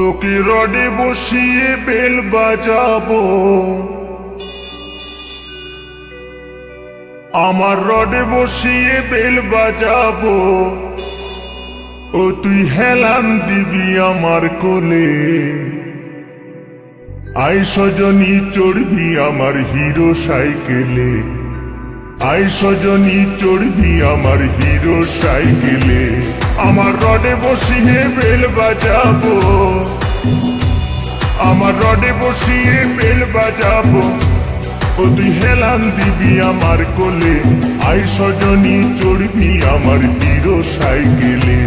তোকে রডে বসিয়ে বেল বাজাবো। আমার রডে বসিয়ে বেল বাজাবো। ও তুই হেলান দিবি আমার কোলে। আই সজনী, চড়বি আমার হিরো সাইকেলে। আই সজনী, চড়বি আমার হিরো সাইকেলে। আমার রডে বসিয়ে বেল বাজাবো। আমার রডে বসিয়ে বেল বাজাবো। ও তুই হেলান দিবি আমার কোলে। আই সজনী, চড়বি আমার হিরো সাইকেলে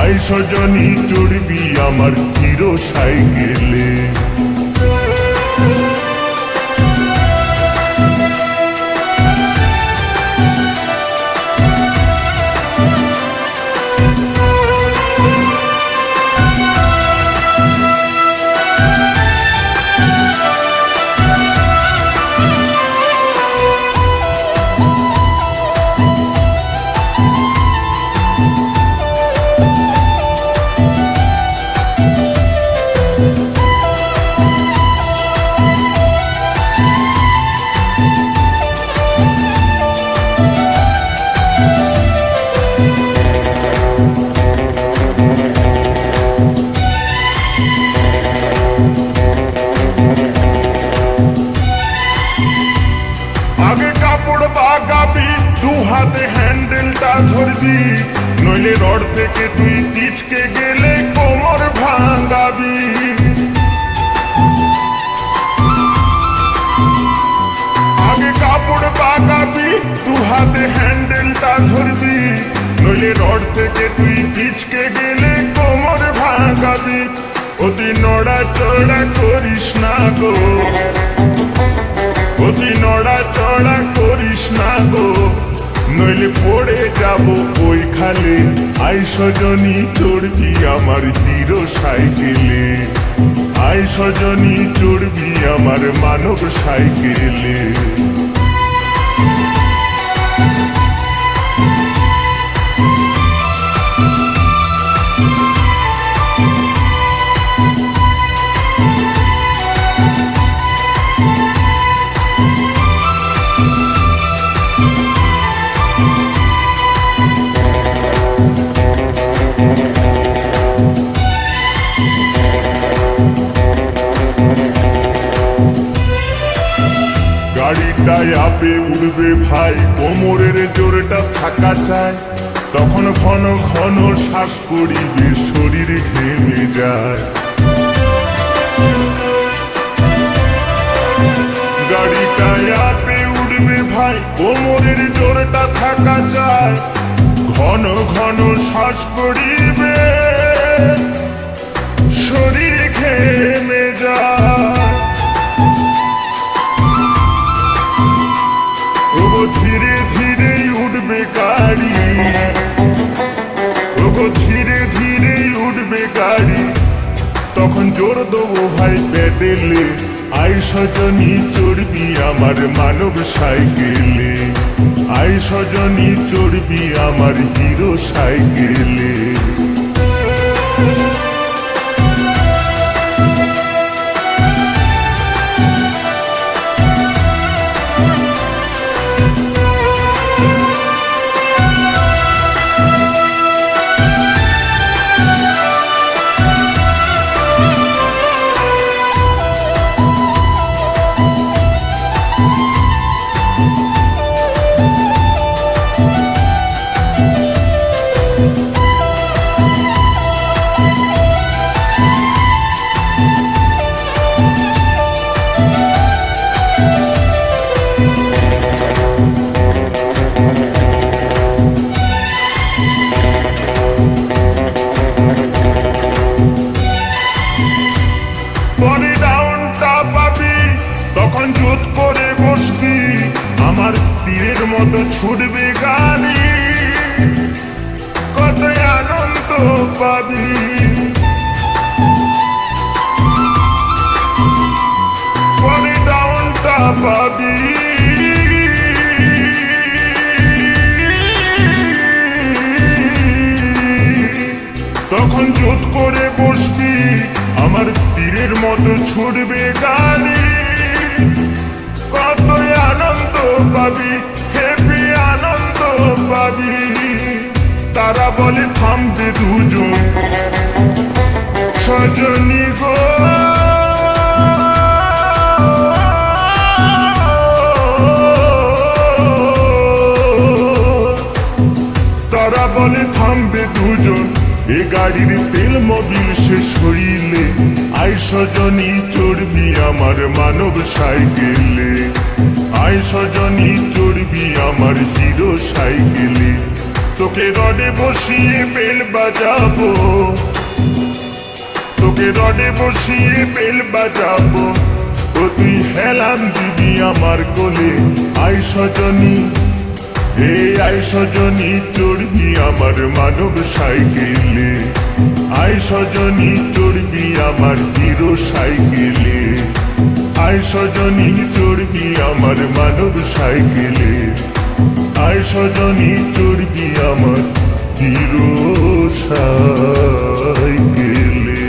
আই সজনী, চড়বি আমার হিরো সাইকেলে ধরবি নইলে রড থেকে তুই পিচকে গেলে কোমর ভাঙাবি আগে কাপড় বাগাবি দু হাতে হ্যান্ডেলটা ধরবি, নইলে রড থেকে তুই পিচকে গেলে কোমর ভাঙাবি অতি নড়া চড়া করিস না গো। অতি নড়া চড়া করিস না গো। নইলে পড়ে যাব ওই খালে। আই সজনী চড়বি আমার হিরো সাইকেলে আই সজনী চড়বি আমার মানব সাইকেলে। গাড়িটায় আপে উঠবে ভাই, কোমরের জোরটা থাকা চায়। তখন ঘন ঘন শ্বাস পড়িবে শরীর ঘেমে যায়। গাড়িটায় আপে উঠবে ভাই, কোমরের জোরটা থাকা চায়। ঘন ঘন শ্বাস পড়িবে জোর দেবো ভাই পেটেলে আই সজনী চড়বি আমার মানব সাইকেলে। আই সজনী চড়বি আমার হিরো সাইকেলে। ছুটবে গাড়ি কত আনন্দ পাবি। পরে ডাউনটা পাবি। তখন জোট করে বসবি, আমার তীরের মতো ছুটবে গাড়ি কতই আনন্দ পাবি। পাবি তারা বলে থামবে দুজন। সজনী গো। তারা বলে থামবে দুজন। এ গাড়ির তেল মোবিল শেষ হইলে আই সজনী চড়বি আমার মানব সাইকেলে। আই সজনী, চড়বি আমার হিরো সাইকেলে তোকে রডে বসিয়ে বেল বাজাবো। তোকে রডে বসিয়ে বেল বাজাবো। ও তুই হেলাম দিবি আমার কোলে। আই সজনী, হে আই সজনী, চড়বি আমার মানব সাইকেলে। আই সজনী, চড়বি আমার হিরো সাইকেলে আই সজনী চড়বি আমার মানব সাইকেলে। আর সজনী চড়বি আমার হিরো সাইকেলে।